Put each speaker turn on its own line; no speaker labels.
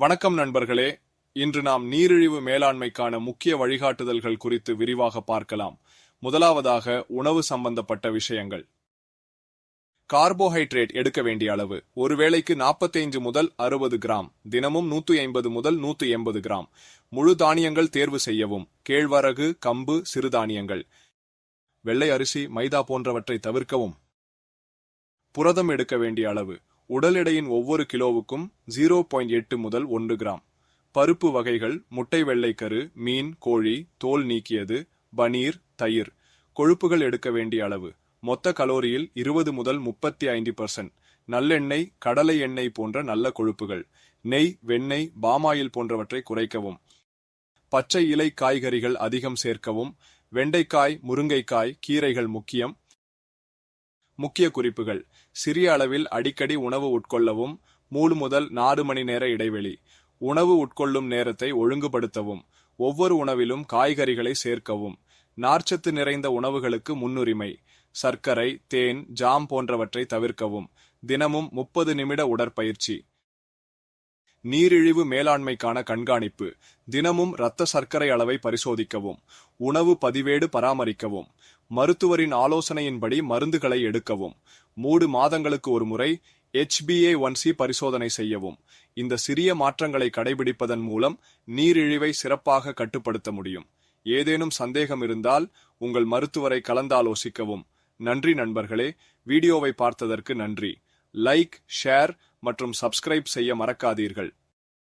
வணக்கம் நண்பர்களே. இன்று நாம் நீரிழிவு மேலாண்மைக்கான முக்கிய வழிகாட்டுதல்கள் குறித்து விரிவாக பார்க்கலாம். முதலாவதாக உணவு சம்பந்தப்பட்ட விஷயங்கள். கார்போஹைட்ரேட் எடுக்க வேண்டிய அளவு. ஒரு வேளைக்கு 45 முதல் அறுபது கிராம். தினமும் 150 ஐம்பது முதல் 180 எண்பது கிராம். முழு தானியங்கள் தேர்வு செய்யவும். கேழ்வரகு கம்பு சிறுதானியங்கள். வெள்ளை அரிசி மைதா போன்றவற்றை தவிர்க்கவும். புரதம் எடுக்க வேண்டிய அளவு. உடல் எடையின் ஒவ்வொரு கிலோவுக்கும் ஜீரோ பாயிண்ட் எட்டு முதல் ஒன்று கிராம். பருப்பு வகைகள் முட்டை வெள்ளைக்கரு மீன் கோழி தோல் நீக்கியது பனீர் தயிர். கொழுப்புகள் எடுக்க வேண்டிய அளவு. மொத்த கலோரியில் இருபது முதல் முப்பத்தி ஐந்து பர்சன்ட் நல்லெண்ணெய் கடலை எண்ணெய் போன்ற நல்ல கொழுப்புகள். நெய் வெண்ணெய் பாமாயில் போன்றவற்றை குறைக்கவும். பச்சை இலை காய்கறிகள் அதிகம் சேர்க்கவும். வெண்டைக்காய் முருங்கைக்காய் கீரைகள் முக்கியம். முக்கிய குறிப்புகள். சிறிய அளவில் அடிக்கடி உணவு உட்கொள்ளவும் மூணு முதல் நாலு மணி நேர இடைவெளி. உணவு உட்கொள்ளும் நேரத்தை ஒழுங்குபடுத்தவும் ஒவ்வொரு உணவிலும் காய்கறிகளை சேர்க்கவும். நார்ச்சத்து நிறைந்த உணவுகளுக்கு முன்னுரிமை. சர்க்கரை தேன் ஜாம் போன்றவற்றை தவிர்க்கவும். தினமும் முப்பது நிமிட உடற்பயிற்சி. நீரிழிவு மேலாண்மைக்கான கண்காணிப்பு தினமும் இரத்த சர்க்கரை அளவை பரிசோதிக்கவும் உணவு பதிவேடு பராமரிக்கவும் மருத்துவரின் ஆலோசனையின்படி மருந்துகளை எடுக்கவும் மூடு மாதங்களுக்கு ஒரு முறை ஹெச்பிஏ ஒன் சி பரிசோதனை செய்யவும் இந்த சிறிய மாற்றங்களை கடைபிடிப்பதன் மூலம் நீரிழிவை சிறப்பாக கட்டுப்படுத்த முடியும். ஏதேனும் சந்தேகம் இருந்தால் உங்கள் மருத்துவரை கலந்தாலோசிக்கவும். நன்றி நண்பர்களே வீடியோவை பார்த்ததற்கு நன்றி. லைக் ஷேர் மற்றும் சப்ஸ்கிரைப் செய்ய மறக்காதீர்கள்.